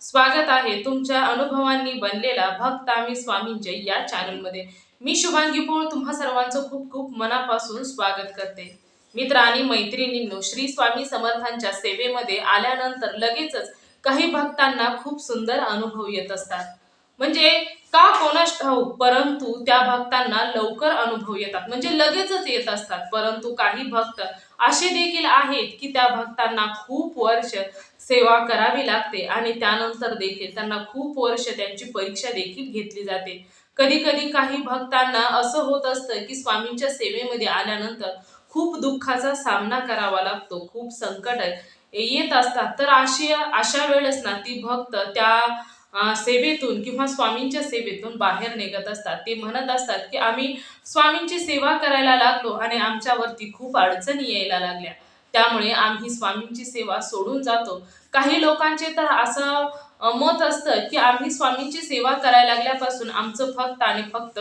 स्वागत आहे तुमच्या अनुभवांनी बनलेला भक्त आम्ही स्वामींचे या चॅनलमध्ये मी शुभांगी पोळ तुम्हा सर्वांचं खूप खूप मनापासून स्वागत करते. मित्र आणि मैत्रिणींनो श्री स्वामी समर्थांच्या सेवेमध्ये आल्यानंतर लगेचच काही भक्तांना खूप सुंदर अनुभव येत असतात. म्हणजे का कोणास ठाऊक हो, परंतु त्या भक्तांना लवकर अनुभव येतात. म्हणजे लगेचच येत असतात. परंतु काही भक्त असे देखील आहेत की त्या भक्तांना खूप वर्ष सेवा करावी लागते आणि त्यानंतर देखील त्यांना खूप वर्ष त्यांची परीक्षा देखील घेतली जाते. कधी कधी काही भक्तांना असं होत असतं की स्वामींच्या सेवेमध्ये आल्यानंतर खूप दुःखाचा सामना करावा लागतो खूप संकट येत असतात. तर अशी अशा वेळेस ना ती भक्त त्या सेवेतून किंवा स्वामींच्या सेवेतून बाहेर निघत असतात. ते म्हणत असतात की आम्ही स्वामींची सेवा करायला लागलो आणि आमच्यावरती खूप अडचणी यायला लागल्या. त्यामुळे आम्ही स्वामींची सेवा सोडून जातो. काही लोकांचे तर असं मत असतं की आम्ही स्वामींची सेवा करायला लागल्यापासून आमचं फक्त आणि फक्त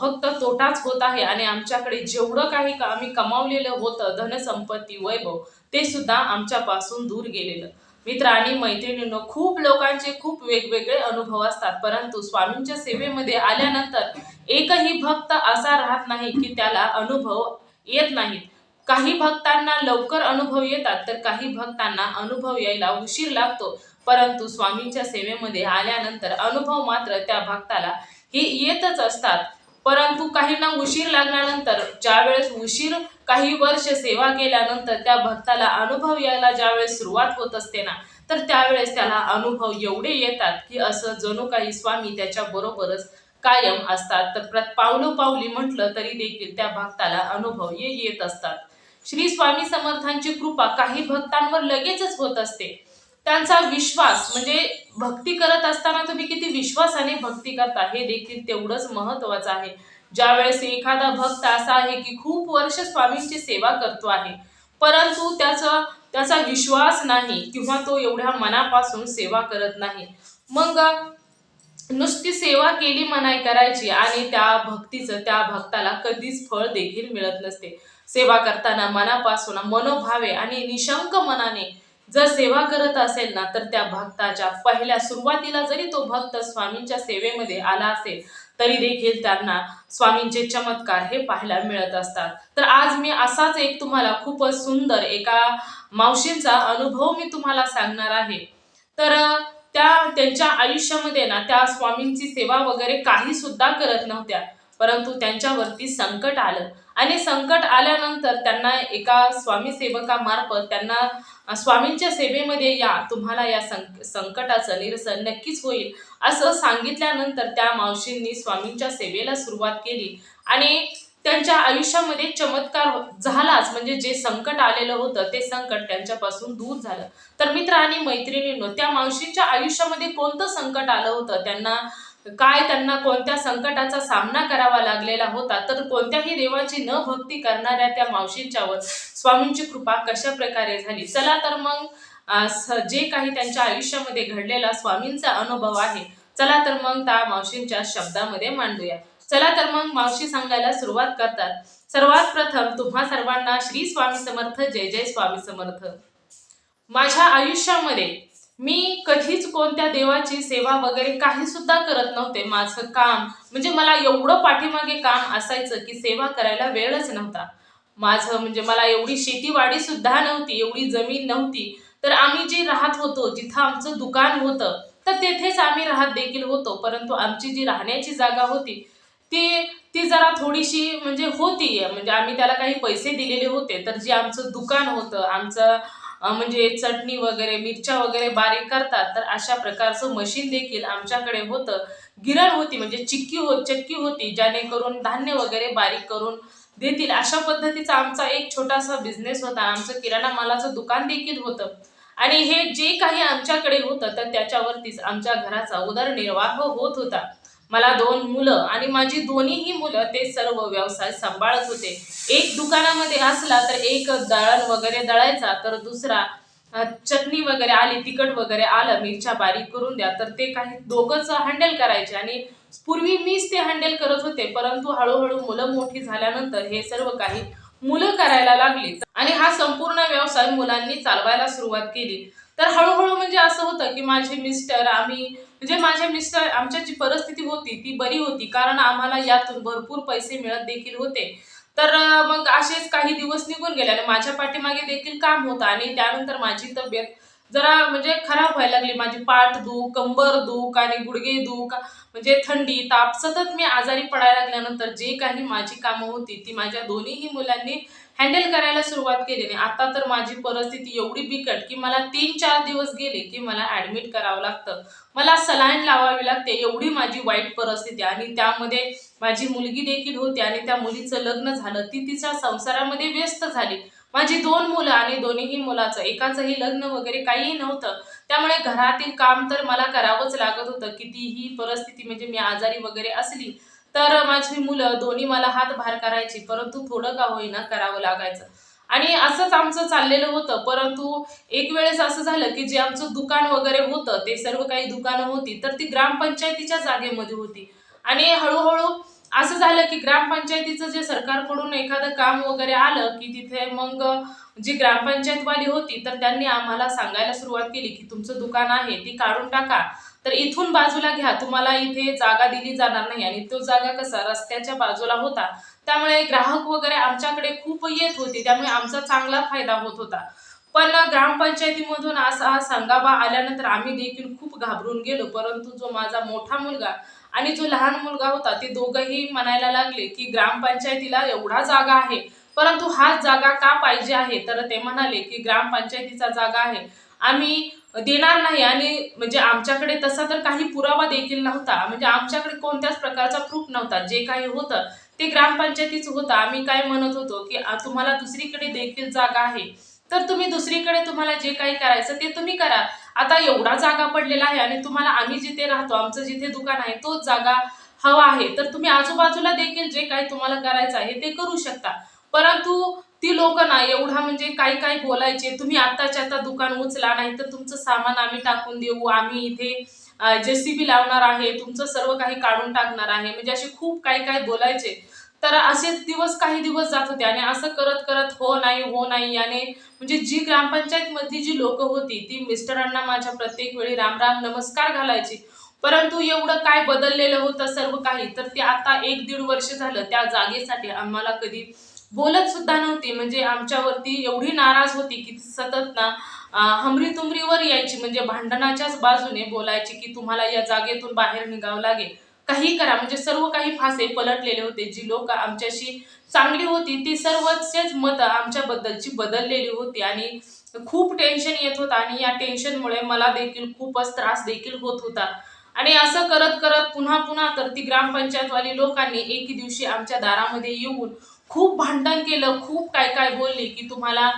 फक्त तोटाच होत आहे आणि आमच्याकडे जेवढं काही का- आम्ही कमावलेलं होतं धनसंपत्ती वैभव ते सुद्धा आमच्यापासून दूर गेलेलं. मित्र आणि मैत्रिणींनो खूप लोकांचे खूप वेगवेगळे अनुभव असतात. परंतु स्वामींच्या सेवेमध्ये आल्यानंतर एकही भक्त असा राहत नाही की त्याला अनुभव येत नाहीत. काही भक्तांना लवकर अनुभव येतात तर काही भक्तांना अनुभव यायला उशीर लागतो. परंतु स्वामींच्या सेवेमध्ये आल्यानंतर अनुभव मात्र त्या भक्ताला हे येतच असतात. परंतु काहींना उशीर लागल्यानंतर ज्यावेळेस उशीर काही वर्ष सेवा केल्यानंतर त्या भक्ताला अनुभव यायला ज्यावेळेस सुरुवात होत असते ना तर त्यावेळेस त्याला अनुभव एवढे येतात की असं जणू काही स्वामी त्याच्या बरोबरच कायम असतात. तर प्रत पावलोपावली म्हटलं तरी देखील त्या भक्ताला अनुभव हे येत असतात. श्री स्वामी समर्थांची कृपा काही भक्तांवर लगेचच होत असते. त्यांचा विश्वास म्हणजे भक्ती करत असताना तुम्ही किती विश्वासाने भक्ती करता हे देखील तेवढंच महत्वाचं आहे. ज्यावेळेस एखादा भक्त असा आहे की खूप वर्ष स्वामींची सेवा करतो आहे परंतु त्याचा त्याचा विश्वास नाही किंवा तो एवढ्या मनापासून सेवा करत नाही. मग नुसती सेवा केली मनाई करायची आणि त्या भक्तीचं त्या भक्ताला कधीच फळ देखील मिळत नसते. सेवा करताना मनापासून मनोभावे आणि निशंक मनाने जर सेवा करत असेल ना तर त्या भक्ताच्या पहिल्या सुरुवातीला जरी तो भक्त स्वामींच्या सेवेमध्ये आला असेल तरी देखील त्यांना स्वामींचे चमत्कार हे पाहायला मिळत असतात. तर आज मी असाच एक तुम्हाला खूपच सुंदर एका मावशींचा अनुभव मी तुम्हाला सांगणार आहे. तर त्या त्यांच्या आयुष्यामध्ये ना त्या स्वामींची सेवा वगैरे काही सुद्धा करत नव्हत्या. परंतु त्यांच्यावरती संकट आलं. आणि संकट आल्यानंतर त्यांना एका स्वामी सेवकामार्फत त्यांना स्वामींच्या सेवेमध्ये या तुम्हाला या संक संकटाचं निरसन नक्कीच होईल असं सांगितल्यानंतर त्या मावशींनी स्वामींच्या सेवेला सुरुवात केली. आणि त्यांच्या आयुष्यामध्ये चमत्कार हो-, झालाच. म्हणजे जे संकट आलेलं होतं ते संकट त्यांच्यापासून दूर झालं. तर मित्र आणि मैत्रिणींनो त्या मावशींच्या आयुष्यामध्ये कोणतं संकट आलं होतं? त्यांना काय त्यांना कोणत्या संकटाचा सामना करावा लागलेला होता तर कोणत्याही देवाची न भक्ती करणाऱ्या त्या मावशींच्यावर स्वामींची कृपा कशा प्रकारे झाली? चला तर मग जे काही त्यांच्या आयुष्यामध्ये घडलेला स्वामींचा अनुभव आहे चला तर मग त्या मावशींच्या शब्दामध्ये मांडूया. चला तर मग मावशी सांगायला सुरुवात करतात. सर्वात प्रथम तुम्हा सर्वांना श्री स्वामी समर्थ जय जय स्वामी समर्थ. माझ्या आयुष्यामध्ये मी कधीच कोणत्या देवाची सेवा वगैरे काही सुद्धा करत नव्हते. माझं काम म्हणजे मला एवढं पाठीमागे काम असायचं की सेवा करायला वेळच नव्हता. माझं म्हणजे मला एवढी शेतीवाडी सुद्धा नव्हती एवढी जमीन नव्हती. तर आम्ही जे राहत होतो जिथं आमचं दुकान होतं तर तेथेच आम्ही राहत देखील होतो. परंतु आमची जी राहण्याची जागा होती ती ती जरा थोडीशी म्हणजे होती. म्हणजे आम्ही त्याला काही पैसे दिलेले होते. तर जे आमचं दुकान होतं आमचं म्हणजे चटणी वगैरे मिरच्या वगैरे बारीक करतात तर अशा प्रकारचं मशीन देखील आमच्याकडे होतं. गिरण होती म्हणजे चिक्की हो चक्की होती जेणेकरून धान्य वगैरे बारीक करून देतील. अशा पद्धतीचा आमचा एक छोटासा बिझनेस होता. आमचं किराणा मालाचं दुकान देखील होतं. आणि हे जे काही आमच्याकडे होतं तर त्याच्यावरतीच आमच्या घराचा उदरनिर्वाह होत होता. मला दोन मुलं आणि माझी दोन्हीही मुलं ते सर्व व्यवसाय सांभाळत होते. एक दुकानामध्ये असला तर एक दळण वगैरे दळायचा तर दुसरा चटणी वगैरे आली तिखट वगैरे आलं मिरच्या बारीक करून द्या तर ते काही दोघंच हँडल करायचे आणि पूर्वी मीच ते हँडल करत होते परंतु हळूहळू मुलं मोठी झाल्यानंतर हे सर्व काही मुलं करायला लागली. आणि हा संपूर्ण व्यवसाय मुलांनी चालवायला सुरुवात केली. तर हळूहळू म्हणजे असं होतं की माझे मिस्टर आम्ही म्हणजे माझ्या मिस्टर आमच्या जी परिस्थिती होती ती बरी होती. कारण आम्हाला यातून भरपूर पैसे मिळत देखील होते. तर मग असेच काही दिवस निघून गेले आणि माझ्या पाठीमागे देखील काम होतं आणि त्यानंतर माझी तब्येत जरा म्हणजे खराब व्हायला लागली. माझी पाठ दुख कंबर दुख आणि गुडघे दुख म्हणजे थंडी ताप सतत मी आजारी पडायला लागल्यानंतर जे काही माझी कामं होती ती माझ्या दोन्हीही मुलांनी हँडल करायला सुरुवात केली आणि आता तर माझी परिस्थिती एवढी बिकट की मला तीन चार दिवस गेले की मला ऍडमिट करावं लागतं. मला सलाईन लावावी लागते एवढी माझी वाईट परिस्थिती आणि त्यामध्ये माझी मुलगी देखील होती आणि त्या मुलीचं लग्न झालं. ती तिच्या संसारामध्ये व्यस्त झाली. माझी दोन मुलं आणि दोन्हीही मुलाचं एकाचंही लग्न वगैरे काहीही नव्हतं. त्यामुळे घरातील काम तर मला करावंच लागत होतं. कितीही परिस्थिती म्हणजे मी आजारी वगैरे असली तर माझी मुलं दोन्ही मला हातभार करायची परंतु थोडं का होईना करावं लागायचं. आणि असंच आमचं चाललेलं होतं परंतु एक वेळेस असं झालं की जे आमचं दुकान वगैरे होतं ते सर्व काही दुकानं होती तर ती ग्रामपंचायतीच्या जागेमध्ये होती. आणि हळूहळू असं झालं की ग्रामपंचायतीचं जे सरकारकडून एखादं काम वगैरे आलं की तिथे मग जी ग्रामपंचायतवाली होती तर त्यांनी आम्हाला सांगायला सुरुवात केली की तुमचं दुकान आहे ती काढून टाका. तर इथून बाजूला घ्या. तुम्हाला इथे जागा दिली जाणार नाही आणि तो जागा कसा? रस्त्याच्या बाजूला होता. त्यामुळे ग्राहक वगैरे आमच्याकडे खूप येत होते. त्यामुळे आमचा चांगला फायदा होत होता. पण ग्रामपंचायतीमधून असा हा संगाबा आल्यानंतर आम्ही देखील खूप घाबरून गेलो. परंतु जो माझा मोठा मुलगा आणि जो लहान मुलगा होता ते दोघंही म्हणायला लागले की ग्रामपंचायतीला एवढा जागा आहे. परंतु हा जागा का पाहिजे आहे? तर ते म्हणाले की ग्रामपंचायतीचा जागा आहे. आम्ही देणार नाही आणि म्हणजे आमच्याकडे तसा तर काही पुरावा देखील नव्हता. म्हणजे आमच्याकडे कोणत्याच प्रकारचा प्रूफ नव्हता. जे काही होतं ते ग्रामपंचायतीच होतं. आम्ही काय म्हणत होतो की तुम्हाला दुसरीकडे देखील जागा आहे. तर तुम्ही दुसरीकडे तुम्हाला जे काही करायचं ते तुम्ही करा. आता एवढा जागा पडलेला आहे आणि तुम्हाला आम्ही जिथे राहतो आमचं जिथे दुकान आहे तोच जागा हवा आहे. तर तुम्ही आजूबाजूला देखील जे काही तुम्हाला करायचं आहे ते करू शकता. परंतु ती लोक ना एवढा म्हणजे काही काही बोलायचे तुम्ही आत्ताच्या आता दुकान उचला नाही तर तुमचं सामान आम्ही टाकून देऊ आम्ही इथे जे सी बी लावणार आहे तुमचं सर्व काही काढून टाकणार आहे म्हणजे असे खूप काही काही बोलायचे. तर असेच दिवस काही दिवस जात होते आणि असं करत करत हो नाही हो नाही याने म्हणजे जी ग्रामपंचायतमधली जी लोक होती ती मिस्टरांना माझ्या प्रत्येक वेळी राम राम नमस्कार घालायची. परंतु एवढं काय बदललेलं होतं सर्व काही तर ते आता एक दीड वर्ष झालं त्या जागेसाठी आम्हाला कधी बोलत सुद्धा नव्हती. म्हणजे आमच्यावरती एवढी नाराज होती की सतत ना हमरी तुमरीवर यायची. म्हणजे भांडणाच्याच बाजूने बोलायची की तुम्हाला या जागेतून बाहेर निघावं लागेल. काही करा. म्हणजे सर्व काही फासे पलटलेले होते. जी लोक आमच्याशी चांगली होती ती सर्वचेच मत आमच्याबद्दलची बदललेली होती. आणि खूप टेन्शन येत होतं. आणि या टेन्शनमुळे मला देखील खूपच त्रास देखील होत होता. आणि असं करत करत पुन्हा पुन्हा तर ती ग्रामपंचायतवाली लोकांनी एके दिवशी आमच्या दारामध्ये येऊन खूप भांडण केलं खूप काय काय बोलली की तुम्हाला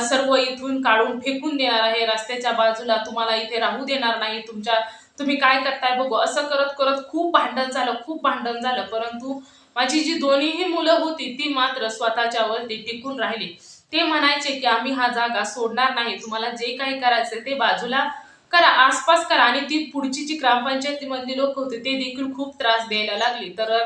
सर्व इथून काढून फेकून देणार आहे रस्त्याच्या बाजूला तुम्हाला इथे राहू देणार नाही तुमच्या तुम्ही काय करताय बघू. असं करत करत खूप भांडण झालं खूप भांडण झालं. परंतु माझी जी दोन्हीही मुलं होती ती मात्र स्वतःच्यावरती टिकून राहिली. ते म्हणायचे की आम्ही हा जागा सोडणार नाही. तुम्हाला जे काही करायचं ते बाजूला करा आसपास करा. आणि ती पुढची जी ग्रामपंचायतीमधली लोक होते ते देखील खूप त्रास द्यायला लागली. तर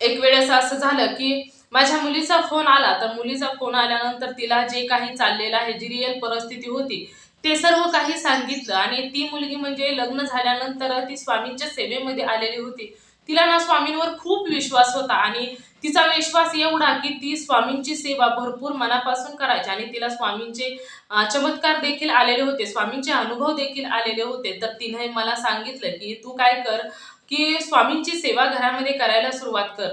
एक वेळेस असं झालं की माझ्या मुलीचा फोन आला. तर मुलीचा फोन आल्यानंतर तिला जे काही चाललेलं आहे जी रिअल परिस्थिती होती ते सर्व काही सांगितलं. आणि ती मुलगी म्हणजे लग्न झाल्यानंतर ती स्वामींच्या सेवेमध्ये आलेली होती. तिला ना स्वामींवर खूप विश्वास होता आणि तिचा विश्वास एवढा की ती स्वामींची सेवा भरपूर मनापासून करायची आणि तिला स्वामींचे चमत्कार देखील आलेले होते. स्वामींचे अनुभव देखील आलेले होते. तर तिने मला सांगितलं की तू काय कर की स्वामींची सेवा घरामध्ये करायला सुरुवात कर.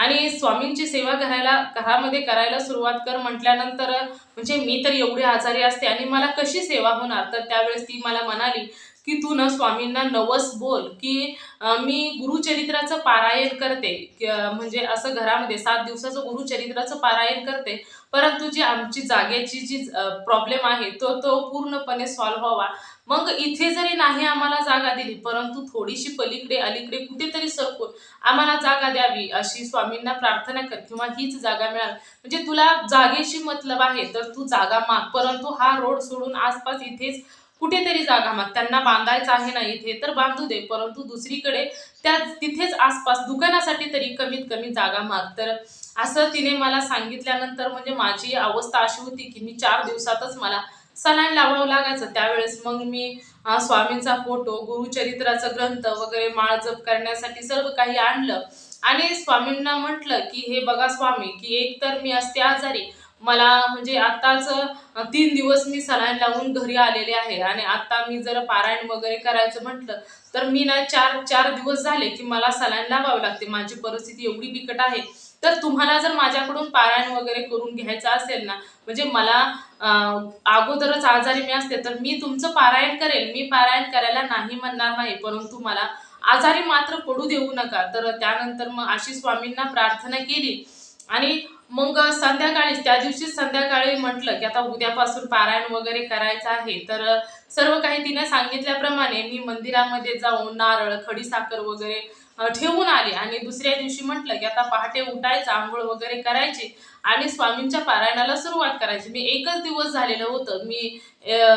आणि स्वामींची सेवा करायला घरामध्ये करायला सुरुवात कर म्हटल्यानंतर म्हणजे मी तर एवढी आजारी असते आणि मला कशी सेवा होणार? तर त्यावेळेस ती मला म्हणाली की तू ना स्वामींना नवस बोल की मी गुरुचरित्राचं पारायण करते. की, म्हणजे असं घरामध्ये सात दिवसाचं गुरुचरित्राचं पारायण करते. परंतु जी आमची जागेची जी प्रॉब्लेम आहे तो तो पूर्णपणे सॉल्व्ह व्हावा. मग इथे जरी नाही आम्हाला जागा दिली परंतु थोडीशी पलीकडे अलीकडे कुठेतरी सरकून आम्हाला जागा द्यावी अशी स्वामींना प्रार्थना कर किंवा हीच जागा मिळावी. म्हणजे तुला जागेशी मतलब आहे तर तू जागा माग परंतु हा रोड सोडून आसपास इथेच कुठेतरी जागा माग. त्यांना बांधायचं आहे ना इथे तर बांधू दे परंतु दुसरीकडे त्या तिथेच आसपास दुकानासाठी तरी कमीत कमी जागा माग. तर असं तिने मला सांगितल्यानंतर म्हणजे माझी अवस्था अशी होती की मी चार दिवसातच मला सलाईन लावावं लागायचं. त्यावेळेस मग मी स्वामींचा फोटो गुरुचरित्राचा ग्रंथ वगैरे माळ जप करण्यासाठी सर्व काही आणलं. आणि स्वामींना म्हटलं की हे बघा स्वामी की एक तर मी असते आजारी. मला म्हणजे आत्ताच तीन दिवस मी सलाईन लावून घरी आलेले आहे. आणि आत्ता मी जर पारायण वगैरे करायचं म्हटलं तर मी ना चार चार दिवस झाले की मला सलाईन लावावं लागते. माझी परिस्थिती एवढी बिकट आहे तर तुम्हाला जर माझ्याकडून पारायण वगैरे करून घ्यायचं असेल ना म्हणजे मला अगोदरच आजारी मी असते तर मी तुमचं पारायण करेल. मी पारायण करायला नाही म्हणणार नाही परंतु मला आजारी मात्र पडू देऊ नका. तर त्यानंतर मग अशी स्वामींना प्रार्थना केली. आणि मग संध्याकाळी त्या दिवशी संध्याकाळी म्हटलं की आता उद्यापासून पारायण वगैरे करायचं आहे. तर सर्व काही तिने सांगितल्याप्रमाणे मी मंदिरामध्ये जाऊन नारळ खडीसाखर वगैरे ठेवून आले. आणि दुसऱ्या दिवशी म्हटलं की आता पहाटे उठायचं आंघोळ वगैरे करायची आणि स्वामींच्या पारायणाला सुरुवात करायची. मी एकच दिवस झालेलं होतं. मी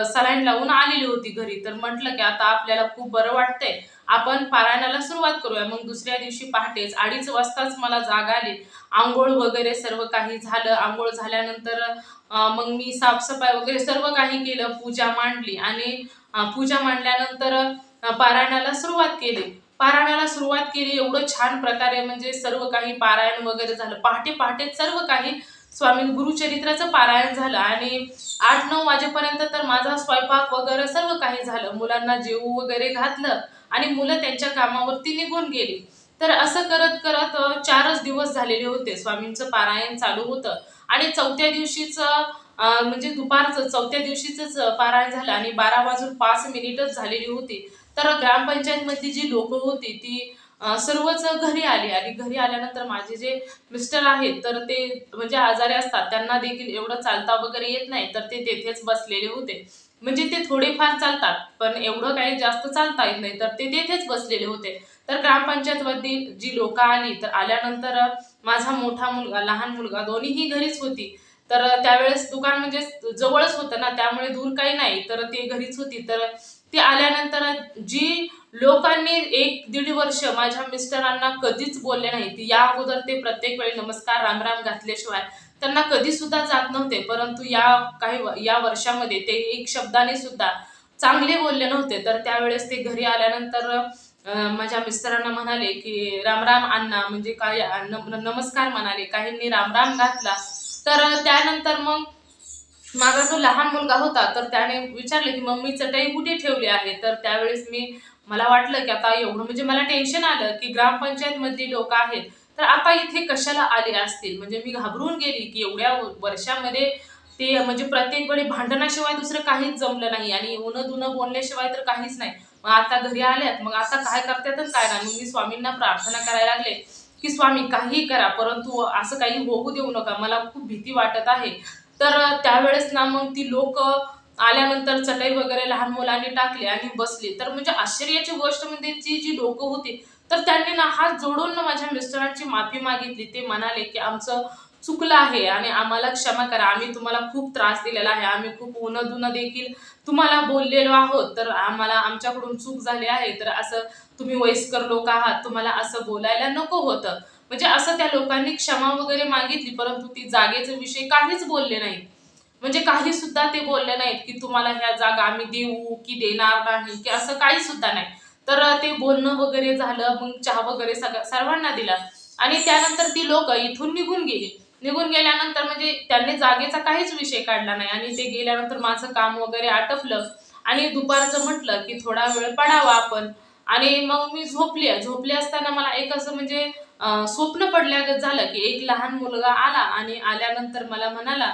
सलाईन लावून आलेली होती घरी. तर म्हटलं की आता आपल्याला खूप बरं वाटतंय. आपण पारायणाला सुरुवात करूया. मग दुसऱ्या दिवशी पहाटेच अडीच वाजताच मला जाग आली. आंघोळ वगैरे सर्व काही झालं. आंघोळ झाल्यानंतर मग मी साफसफाई वगैरे सर्व काही केलं. पूजा मांडली आणि पूजा मांडल्यानंतर पारायणाला सुरुवात केली. पारायणाला सुरुवात केली एवढं छान प्रकारे म्हणजे सर्व काही पारायण वगैरे झालं. पहाटे पहाटे सर्व काही स्वामी गुरुचरित्राचं पारायण झालं आणि आठ नऊ वाजेपर्यंत तर माझा स्वयंपाक वगैरे सर्व काही झालं. मुलांना जेवू वगैरे घातलं आणि मुलं त्यांच्या कामावरती निघून गेली. तर असं करत करत चारच दिवस झालेले होते. स्वामींचं पारायण चालू होतं आणि चौथ्या दिवशीचं म्हणजे दुपारचं चौथ्या दिवशीचंच पारायण झालं आणि बारा वाजून पाच मिनिटच झालेली होती. तर ग्रामपंचायतमधली जी लोक होती ती सर्वच घरी आली. आणि घरी आल्यानंतर माझे जे मिस्टर आहेत तर ते म्हणजे आजारी असतात. त्यांना देखील एवढं चालता वगैरे येत नाही तर ते तेथेच बसलेले होते. म्हणजे ते थोडेफार चालतात पण एवढं काही जास्त चालता येत नाही तर ते तेथेच बसलेले होते. तर ग्रामपंचायतमधली जी लोक आली तर आल्यानंतर माझा मोठा मुलगा लहान मुलगा दोन्हीही घरीच होती. तर त्यावेळेस दुकान म्हणजे जवळच होतं ना त्यामुळे दूर काही नाही. तर ते घरीच होती. तर ते आल्यानंतर जी लोकांनी एक दीड वर्ष माझ्या मिस्टरांना कधीच बोलले नाहीत या अगोदर ते प्रत्येक वेळी नमस्कार रामराम घातल्याशिवाय त्यांना कधी सुद्धा जात नव्हते. परंतु या काही व- या वर्षामध्ये ते एक शब्दाने सुद्धा चांगले बोलले नव्हते. तर त्यावेळेस ते घरी आल्यानंतर माझ्या मिस्टरांना म्हणाले की रामराम अण्णा म्हणजे काय नमस्कार म्हणाले. काहींनी रामराम घातला. तर त्यानंतर मग माझा जो लहान मुलगा होता तर त्याने विचारलं की मम्मी चटई कुठे ठेवली आहे? तर त्यावेळेस मी मला वाटलं की आता एवढं म्हणजे मला टेन्शन आलं की ग्रामपंचायत मधली लोक आहेत तर आता इथे कशाला आले असतील? म्हणजे मी घाबरून गेली की एवढ्या वर्षामध्ये ते म्हणजे प्रत्येक वेळी भांडणाशिवाय दुसरं काहीच जमलं नाही आणि उनं दुनं बोलण्याशिवाय तर काहीच नाही. मग आता घरी आल्यात मग आता काय करतात आणि काय नाही? मग मी स्वामींना प्रार्थना करायला लागले की स्वामी काही करा परंतु असं काही होऊ देऊ नका. मला खूप भीती वाटत आहे तर त्यावेळेस ना मग ती लोक आल्यानंतर चटई वगैरे लहान मुलांनी टाकली आणि बसली. तर म्हणजे आश्चर्याची गोष्ट म्हणजे ती जी लोक होती तर त्यांनी ना हात जोडून ना माझ्या मिस्टरांची माफी मागितली. ते म्हणाले की आमचं चुकलं आहे आणि आम्हाला क्षमा करा. आम्ही तुम्हाला खूप त्रास दिलेला आहे. आम्ही खूप उनं दुनं देखील तुम्हाला बोललेलो आहोत. तर आम्हाला आमच्याकडून चूक झाली आहे. तर असं तुम्ही वयस्कर लोक आहात. तुम्हाला असं बोलायला नको होतं. म्हणजे असं त्या लोकांनी क्षमा वगैरे मागितली परंतु ती जागेचा विषय काहीच बोलले नाहीत म्हणजे काही सुद्धा ते बोलले नाहीत की तुम्हाला ह्या जागा आम्ही देऊ की देणार नाही की असं काही सुद्धा नाही. तर ते बोलणं वगैरे झालं मग चहा वगैरे सगळ्या सर्वांना दिला. आणि त्यानंतर ती लोक इथून निघून गेली. निघून गेल्यानंतर म्हणजे त्यांनी जागेचा काहीच विषय काढला नाही. आणि ते गेल्यानंतर माझं काम वगैरे आटपलं. आणि दुपारचं म्हटलं की थोडा वेळ पडावा आपण. आणि मग मी झोपली. झोपली असताना मला एक असं म्हणजे स्वप्न पडल्यागत झालं की एक लहान मुलगा आला आणि आल्यानंतर मला म्हणाला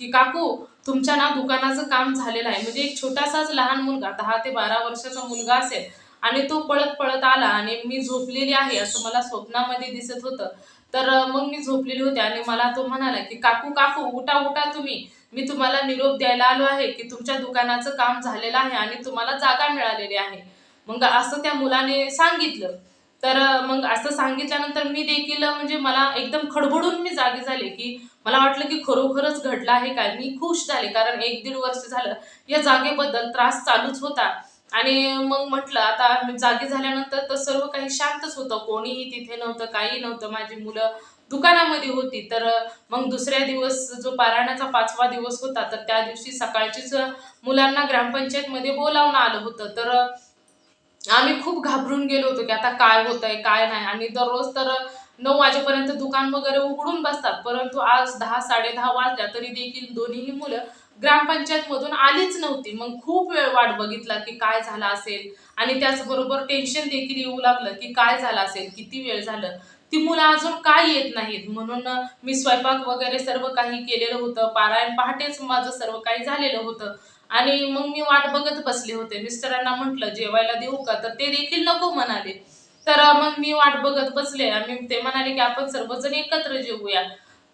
की काकू तुमच्या ना दुकानाचं काम झालेलं आहे. म्हणजे एक छोटासाच लहान मुलगा दहा ते बारा वर्षाचा मुलगा असेल आणि तो पळत पळत आला आणि मी झोपलेली आहे असं मला स्वप्नामध्ये दिसत होतं. तर मग मी झोपलेली होते आणि मला तो म्हणाला की काकू काकू उठा उठा तुम्ही. मी तुम्हाला निरोप द्यायला आलो आहे की तुमच्या दुकानाचं काम झालेलं आहे आणि तुम्हाला जागा मिळालेली आहे. मग असं त्या मुलाने सांगितलं. तर मग असं सांगितल्यानंतर मी देखील म्हणजे मला एकदम खडबडून मी जागी झाले की मला वाटलं की खरोखरच घडलं आहे काय. मी खुश झाले कारण एक दीड वर्ष झालं या जागेबद्दल त्रास चालूच होता. आणि मग म्हटलं आता जागी झाल्यानंतर तर सर्व काही शांतच होतं. कोणीही तिथे नव्हतं काही नव्हतं. माझी मुलं दुकानामध्ये होती. तर मग दुसऱ्या दिवस जो पारायणाचा पाचवा दिवस होता तर त्या दिवशी सकाळचीच मुलांना ग्रामपंचायतमध्ये बोलावणं आलं होतं. तर आम्ही खूप घाबरून गेलो होतो की आता काय होतंय काय नाही. आणि दररोज तर नऊ वाजेपर्यंत दुकान वगैरे उघडून बसतात. परंतु आज दहा साडे दहा वाजल्या तरी देखील दोन्हीही मुलं ग्रामपंचायत मधून आलीच नव्हती. मग खूप वेळ वाट बघितला की काय झालं असेल. आणि त्याचबरोबर टेन्शन देखील येऊ लागलं की काय झालं असेल किती वेळ झालं. ती मुलं अजून काय येत नाहीत. म्हणून मी स्वयंपाक वगैरे सर्व काही केलेलं होतं. पारायण पहाटेच माझं सर्व काही झालेलं होतं. आणि मग मी वाट बघत बसले होते. मिस्टरांना म्हटलं जेवायला देऊ का? तर ते देखील नको म्हणाले. तर मग मी वाट बघत बसले आणि ते म्हणाले की आपण सर्वजण एकत्र जेवूया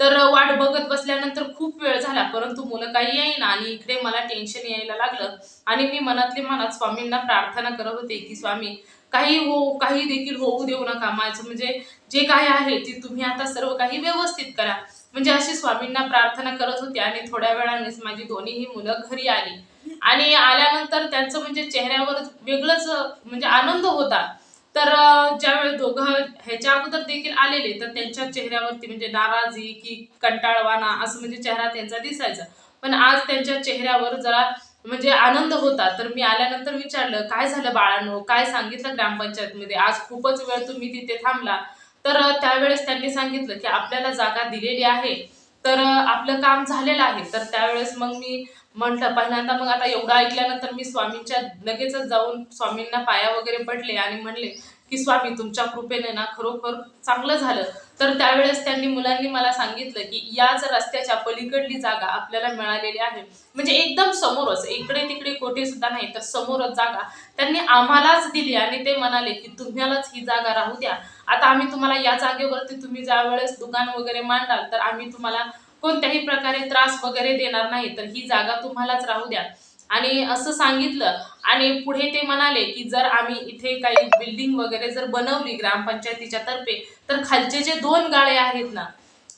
तर वाट बघत बसल्यानंतर खूप वेळ झाला परंतु मुलं काही येईना आणि इकडे मला टेन्शन यायला लागलं. आणि मी मनातली मनात स्वामींना प्रार्थना करत होते की स्वामी काही हो काही देखील होऊ देऊ नका. माझं म्हणजे जे काही आहे ते तुम्ही आता सर्व काही व्यवस्थित करा. म्हणजे अशी स्वामींना प्रार्थना करत होती आणि थोड्या वेळानेच माझी दोन्हीही मुलं घरी आली. आणि आल्यानंतर त्यांचं म्हणजे चेहऱ्यावर वेगळंच म्हणजे आनंद होता. तर ज्यावेळेस ज्यावेळी दोघं ह्याच्या अगोदर देखील आलेले तर त्यांच्या चेहऱ्यावरती म्हणजे नाराजी की कंटाळवाणा असं म्हणजे चेहरा त्यांचा दिसायचा. पण आज त्यांच्या चेहऱ्यावर जरा म्हणजे आनंद होता. तर मी आल्यानंतर विचारलं काय झालं बाळांनो? काय सांगितलं ग्रामपंचायतमध्ये? आज खूपच वेळ तुम्ही तिथे थांबला. तर त्यावेळेस त्यांनी सांगितलं की आपल्याला जागा दिलेली आहे. तर आपलं काम झालेलं आहे. तर त्यावेळेस मग मी म्हटलं पहिल्यांदा मग आता एवढं ऐकल्यानंतर मी स्वामींच्या लगेचच जाऊन स्वामींना पाया वगैरे पडले आणि म्हणले की स्वामी तुमच्या कृपेने ना खरोखर चांगलं झालं. तर त्यावेळेस त्यांनी मुलांनी मला सांगितलं की याच रस्त्याच्या पलीकडली जागा आपल्याला मिळालेली आहे. म्हणजे एकदम समोरच इकडे तिकडे कोठे सुद्धा नाही तर समोरच जागा त्यांनी आम्हालाच दिली आणि ते म्हणाले की तुम्हालाच ही जागा राहू द्या. आता आम्ही तुम्हाला या जागेवरती तुम्ही ज्या वेळेस दुकान वगैरे मांडाल तर आम्ही तुम्हाला कोणत्याही प्रकारे त्रास वगैरे देणार नाही तर ही जागा तुम्हालाच राहू द्या. आणि असं सांगितलं आणि पुढे ते म्हणाले की जर आम्ही इथे काही बिल्डिंग वगैरे जर बनवली ग्रामपंचायतीच्या तर्फे तर खालचे जे दोन गाळे आहेत ना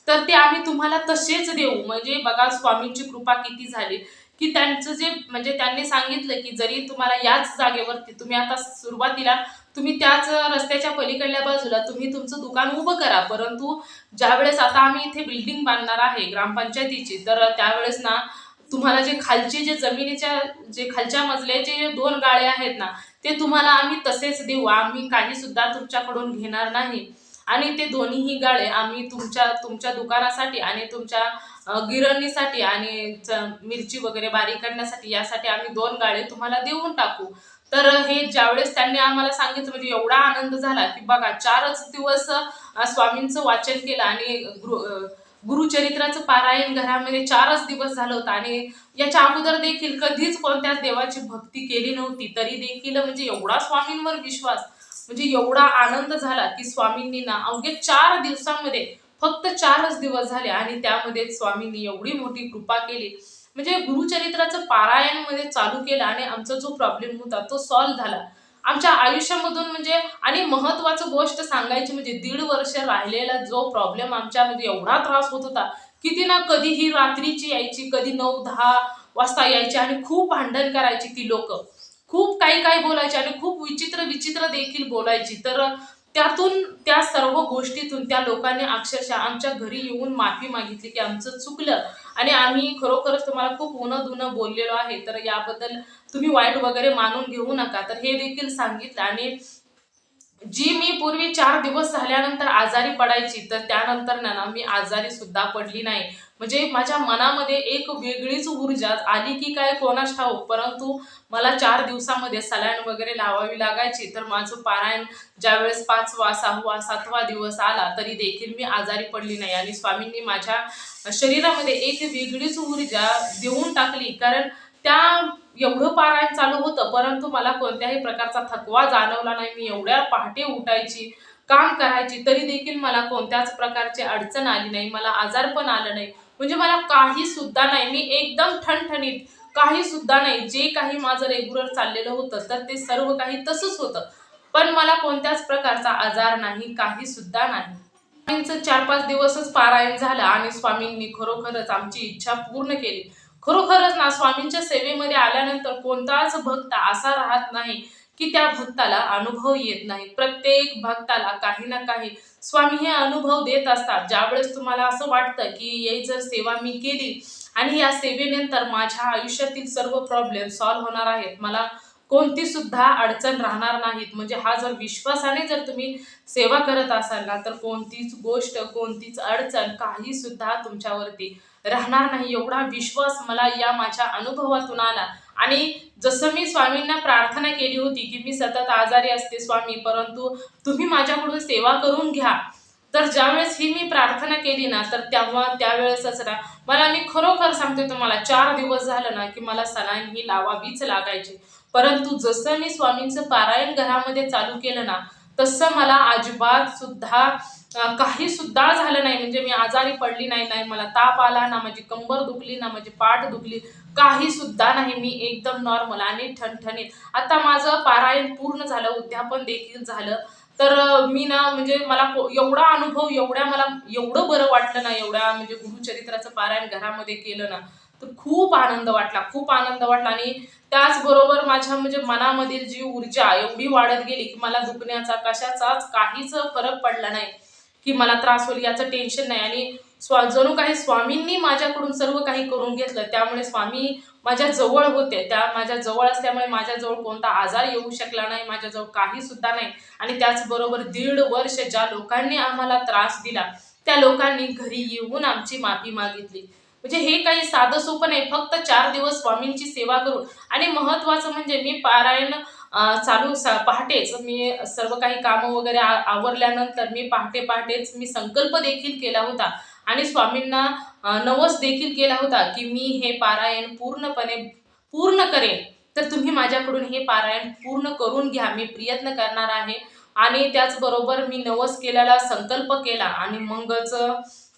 तर ते आम्ही तुम्हाला तसेच देऊ. म्हणजे बघा स्वामींची कृपा किती झाली की त्यांचं जे म्हणजे त्यांनी सांगितलं की जरी तुम्हाला याच जागेवरती तुम्ही आता सुरुवातीला तुम्ही त्याच रस्त्याच्या पलीकडल्या बाजूला तुम्ही तुमचं दुकान उभं करा. परंतु ज्यावेळेस आता आम्ही इथे बिल्डिंग बांधणार आहे ग्रामपंचायतीची तर त्यावेळेस ना तुम्हाला जे खालचे जे जमिनीच्या जे खालच्या मजल्याचे जे दोन गाळे आहेत ना ते तुम्हाला आम्ही तसेच देऊ. आम्ही काही सुद्धा तुमच्याकडून घेणार नाही. आणि ते दोन्हीही गाळे आम्ही तुमच्या तुमच्या दुकानासाठी आणि तुमच्या गिरणीसाठी आणि च- मिरची वगैरे बारीक करण्यासाठी यासाठी आम्ही दोन गाळे तुम्हाला देऊन टाकू. तर हे ज्यावेळेस त्यांनी आम्हाला सांगितलं म्हणजे एवढा आनंद झाला की बघा चारच दिवस स्वामींचं वाचन केलं आणि गृ गुरुचरित्राचं पारायण घरामध्ये चारच दिवस झालं होतं आणि याच्या अगोदर देखील कधीच कोणत्याच देवाची भक्ती केली नव्हती. तरी देखील म्हणजे एवढा स्वामींवर विश्वास म्हणजे एवढा आनंद झाला की स्वामींनी ना अवघे चार दिवसांमध्ये फक्त चारच दिवस झाले आणि त्यामध्ये स्वामींनी एवढी मोठी कृपा केली. म्हणजे गुरुचरित्राचं पारायणमध्ये चालू केलं आणि आमचा जो प्रॉब्लेम होता तो सॉल्व्ह झाला. आमच्या आयुष्यामधून म्हणजे आणि महत्वाचं गोष्ट सांगायची म्हणजे दीड वर्ष राहिलेला जो प्रॉब्लेम आमच्या म्हणजे एवढा त्रास होत होता. किती ना कधी ही रात्रीची यायची कधी नऊ दहा वाजता यायची आणि खूप भांडण करायची ती लोक. खूप काही काही बोलायची आणि खूप विचित्र विचित्र देखील बोलायची. तर त्यातून त्या सर्व गोष्टीतून त्या लोकांनी अक्षरशः आमच्या घरी येऊन माफी मागितली की आमचं चुकलं. आणि आम्ही खरोखरच तुम्हाला खूप उनं धुनं बोललेलो आहे. तर याबद्दल तुम्ही वाईट वगैरे मानून घेऊ नका. तर हे देखील सांगितलं. आणि जी मी पूर्वी चार दिवस झाल्यानंतर आजारी पडायची तर त्यानंतर ना ना मी आजारी सुद्धा पडली नाही. म्हणजे माझ्या मनामध्ये एक वेगळीच ऊर्जा आली की काय कोणाच ठाऊक परंतु मला चार दिवसामध्ये सलाईन वगैरे लावावी लागायची तर माझं पारायण ज्यावेळेस पाचवा सहावा सातवा दिवस आला तरी देखील मी आजारी पडली नाही. आणि स्वामींनी माझ्या शरीरामध्ये एक वेगळीच ऊर्जा देऊन टाकली कारण त्या एवढं पारायण चालू होतं परंतु मला कोणत्याही प्रकारचा थकवा जाणवला नाही. मी एवढ्या पहाटे उठायची काम करायची तरी देखील मला कोणत्याच प्रकारची अडचण आली नाही. मला आजार पण आलं नाही. म्हणजे मला काही सुद्धा नाही. मी एकदम ठणठणीत काही सुद्धा नाही. जे काही माझं रेग्युलर चाललेलं होतं तर ते सर्व काही तसंच होतं. पण मला कोणत्याच प्रकारचा आजार नाही काही सुद्धा नाही. चार पाच दिवसच पारायण झालं आणि स्वामींनी खरोखरच आमची इच्छा पूर्ण केली. खरोखरच ना स्वामींच्या सेवेमध्ये आल्यानंतर कोणताच भक्त असा राहत नाही की त्या भक्ताला अनुभव येत नाही. प्रत्येक भक्ताला काही ना काही स्वामी हे अनुभव देत असतात. ज्यावेळेस तुम्हाला असं वाटतं की येई जर सेवा मी केली आणि या सेवेनंतर माझ्या आयुष्यातील सर्व प्रॉब्लेम सॉल्व्ह होणार आहेत मला कोणती सुद्धा अडचण राहणार नाहीत. म्हणजे हा जर विश्वासाने जर तुम्ही सेवा करत असाल ना तर कोणतीच गोष्ट कोणतीच अडचण काही सुद्धा तुमच्यावरती राहणार नाही. एवढा विश्वास मला या माझ्या अनुभवातून आला. आणि जसं मी स्वामींना प्रार्थना केली होती की मी सतत आजारी असते स्वामी परंतु तुम्ही माझ्याकडून सेवा करून घ्या. तर ज्यावेळेस ही मी प्रार्थना केली ना तर तेव्हा त्यावेळेसच ना मला मी खरोखर सांगते तुम्हाला चार दिवस झालं ना की मला सलाईन ही लावावीच लागायची. परंतु जसं मी स्वामींचं पारायण घरामध्ये चालू केलं ना तसं मला अजिबात सुद्धा काही सुद्धा झालं नाही. म्हणजे मी आजारी पडली नाही नाही मला ताप आला ना माझी कंबर दुखली ना माझी पाठ दुखली काही सुद्धा नाही. मी एकदम नॉर्मल आणि ठणठणीत. आता माझं पारायण पूर्ण झालं उद्यापन देखील झालं. तर मी ना म्हणजे मला को- एवढा अनुभव एवढ्या मला एवढं बरं वाटलं ना एवढ्या म्हणजे गुरुचरित्राचं पारायण घरामध्ये केलं ना तर खूप आनंद वाटला खूप आनंद वाटला आणि त्याचबरोबर माझ्या म्हणजे मनामधील जी ऊर्जा एवढी वाढत गेली की मला दुखण्याचा कशाचाच काहीच फरक पडला नाही की मला त्रास होईल याचं टेन्शन नाही. आणि स्वा जणू काही स्वामींनी माझ्याकडून सर्व काही करून घेतलं त्यामुळे स्वामी माझ्या जवळ होते. त्या माझ्या जवळ असल्यामुळे माझ्याजवळ कोणता आजार येऊ शकला नाही माझ्याजवळ काही सुद्धा नाही. आणि त्याचबरोबर दीड वर्ष ज्या लोकांनी आम्हाला त्रास दिला त्या लोकांनी घरी येऊन आमची माफी मागितली. म्हणजे हे काही साधं सोपं नाही. फक्त चार दिवस स्वामींची सेवा करून आणि महत्वाचं म्हणजे मी पारायण चालू सा पहाटेच मी सर्व काही कामं वगैरे आ- आवरल्यानंतर मी पहाटे पहाटेच मी संकल्प देखील केला होता आणि स्वामींना नवस देखील केला होता की मी हे पारायण पूर्णपणे पूर्ण करेन. तर तुम्ही माझ्याकडून हे पारायण पूर्ण करून घ्या. मी प्रयत्न करणार आहे. आणि त्याचबरोबर मी नवस केलेला संकल्प केला आणि मगच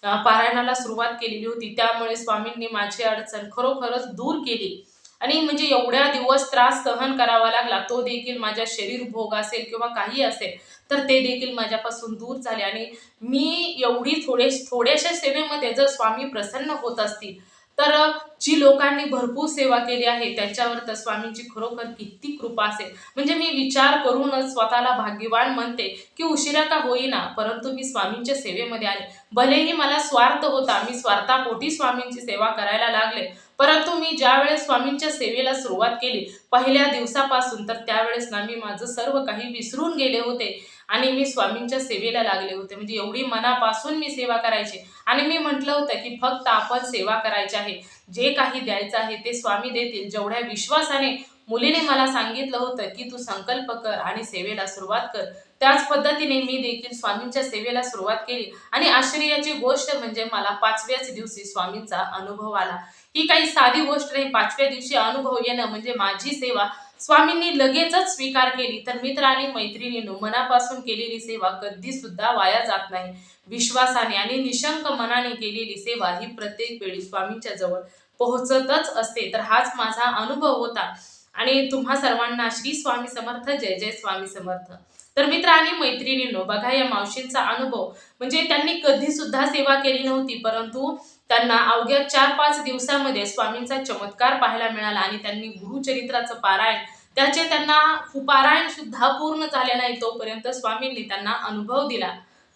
पारायणाला सुरुवात केलेली होती. त्यामुळे स्वामींनी माझी अडचण खरोखरच दूर केली. आणि म्हणजे एवढ्या दिवस त्रास सहन करावा लागला तो देखील माझ्या शरीर भोग असेल किंवा काही असेल तर ते देखील माझ्यापासून दूर झाले. आणि मी एवढी थोडे थोड्याशा सेवेमध्ये जर स्वामी प्रसन्न होत असतील तर जी लोकांनी भरपूर सेवा केली आहे त्यांच्यावर तर स्वामींची खरोखर किती कृपा असेल. म्हणजे मी विचार करूनच स्वतःला भाग्यवान म्हणते की उशिरा का होईना परंतु मी स्वामींच्या सेवेमध्ये आले. भलेही मला स्वार्थ होता मी स्वार्थापोटी स्वामींची सेवा करायला लागले. परंतु मी ज्यावेळेस स्वामींच्या सेवेला सुरुवात केली पहिल्या दिवसापासून तर त्यावेळेस ना मी माझं सर्व काही विसरून गेले होते. आणि मी स्वामींच्या सेवेला लागले होते. म्हणजे एवढी मनापासून मी सेवा करायची. आणि मी म्हटलं होतं की फक्त आपण सेवा करायची आहे. जे काही द्यायचं आहे ते स्वामी देतील. जेवढ्या विश्वासाने मुलीने मला सांगितलं होतं की तू संकल्प कर आणि सेवेला सुरुवात कर. त्याच पद्धतीने मी देखील स्वामींच्या सेवेला सुरुवात केली. आणि आश्चर्याची गोष्ट म्हणजे मला पाचव्याच दिवशी स्वामींचा अनुभव आला. ही काही साधी गोष्ट नाही. पाचव्या दिवशी अनुभव येणं म्हणजे माझी सेवा स्वामींनी लगेचच स्वीकार केली. तर मित्र आणि मैत्रिणींनो मनापासून केलेली सेवा कधी सुद्धा वाया जात नाही. विश्वासाने आणि निशंक मनाने केलेली सेवा ही प्रत्येक वेळी स्वामींच्या जवळ पोहोचतच असते. तर हाच माझा अनुभव होता. आणि तुम्हा सर्वांना श्री स्वामी समर्थ जय जय स्वामी समर्थ. तर मित्र आणि मैत्रिणींनो बघा या मावशींचा अनुभव. म्हणजे त्यांनी कधी सुद्धा सेवा केली नव्हती परंतु त्यांना अवघ्या चार पाच दिवसामध्ये स्वामींचा चमत्कार पाहायला मिळाला आणि त्यांनी गुरुचरित्राचं पारायण त्याचे त्यांना पारायण सुद्धा पूर्ण झाले नाही तोपर्यंत स्वामींनी त्यांना अनुभव दिला.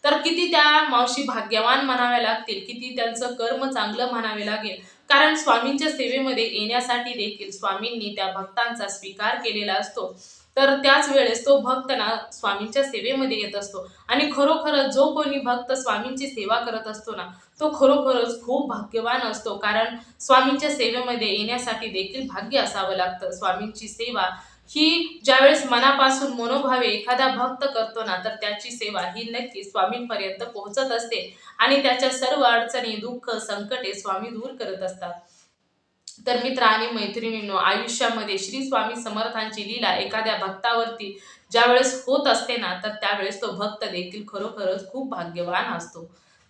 तर किती त्या मावशी भाग्यवान म्हणाव्या लागतील किती त्यांचं कर्म चांगलं म्हणावे लागेल. कारण स्वामींच्या सेवेमध्ये येण्यासाठी देखील स्वामींनी त्या भक्तांचा स्वीकार केलेला असतो. तर त्याच वेळेस तो भक्त ना स्वामींच्या सेवेमध्ये येत असतो. आणि खरोखरच जो कोणी भक्त स्वामींची सेवा करत असतो ना तो खरोखरच खूप भाग्यवान असतो. कारण स्वामींच्या सेवेमध्ये येण्यासाठी देखील भाग्य असावं लागतं. स्वामींची सेवा ही ज्यावेळेस मनापासून मनोभावे एखादा भक्त करतो ना तर त्याची सेवा ही नक्की स्वामींपर्यंत पोहोचत असते. आणि त्याच्या सर्व अडचणी दुःख संकटे स्वामी दूर करत असतात. तर मित्र आणि मैत्रिणींनो आयुष्यामध्ये श्री स्वामी समर्थांची लीला एखाद्या भक्तावरती ज्यावेळेस होत असते ना तर त्यावेळेस तो भक्त देखील खरोखरच खूप भाग्यवान असतो.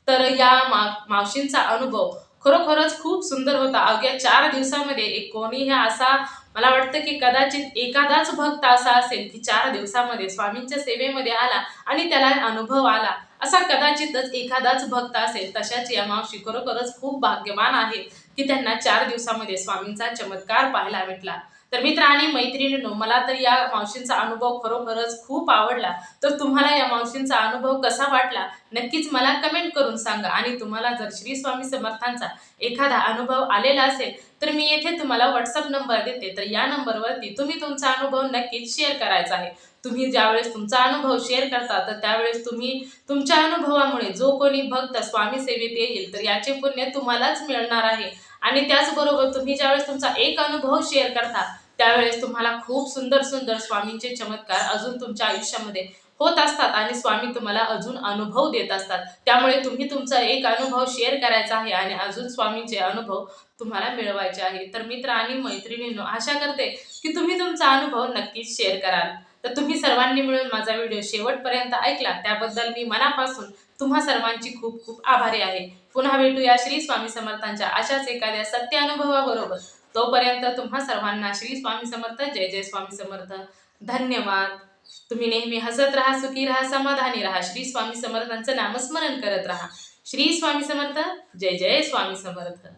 तर या मा मावशींचा अनुभव खरोखरच खूप सुंदर होता. अवघ्या चार दिवसामध्ये एक कोणीही असा मला वाटतं की कदाचित एखादाच भक्त असा असेल की चार दिवसामध्ये स्वामींच्या सेवेमध्ये आला आणि त्याला अनुभव आला असा कदाचितच एखादाच भक्त असेल तशाच या मावशी खरोखरच खूप भाग्यवान आहे. की त्यांना चार दिवसामध्ये स्वामींचा चमत्कार पाहायला भेटला. तर मित्र आणि मैत्रिणींनो मला तर या मावशींचा अनुभव खरोखरच खूप आवडला. तर तुम्हाला या मावशींचा अनुभव कसा वाटला नक्कीच मला कमेंट करून सांगा. आणि तुम्हाला जर श्री स्वामी समर्थांचा एखादा अनुभव आलेला असेल तर मी येथे तुम्हाला व्हॉट्सअप नंबर देते. तर या नंबरवरती तुम्ही तुमचा अनुभव नक्कीच शेअर करायचा आहे. तुम्ही ज्यावेळेस तुमचा अनुभव शेअर करता तर त्यावेळेस तुम्ही तुमच्या अनुभवामुळे जो कोणी भक्त स्वामी सेवेत येईल तर याचे पुण्य तुम्हालाच मिळणार आहे. आणि त्याचबरोबर तुम्ही ज्यावेळेस तुमचा एक अनुभव शेअर करता त्यावेळेस तुम्हाला खूप सुंदर सुंदर स्वामींचे चमत्कार अजून तुमच्या आयुष्यामध्ये होत असतात आणि स्वामी तुम्हाला अजून अनुभव देत असतात. त्यामुळे तुम्ही तुमचा एक अनुभव शेअर करायचा आहे आणि अजून स्वामींचे अनुभव तुम्हाला मिळवायचे आहे. तर मित्र आणि मैत्रिणींनो आशा करते की तुम्ही तुमचा अनुभव नक्कीच शेअर कराल. तर तुम्ही सर्वांनी मिळून माझा व्हिडिओ शेवटपर्यंत ऐकला त्याबद्दल मी मनापासून तुम्हा सर्वांची खूप खूप आभारी आहे. पुन्हा भेटूया श्री स्वामी समर्थांच्या अशाच एखाद्या सत्य अनुभवाबरोबर तोपर्यंत तुम्हा सर्वांना श्री स्वामी समर्थ जय जय स्वामी समर्थ. धन्यवाद. तुम्ही नेहमी हसत राहा सुखी राहा समाधानी राहा. श्री स्वामी समर्थांचं नामस्मरण करत राहा. श्री स्वामी समर्थ जय जय स्वामी समर्थ.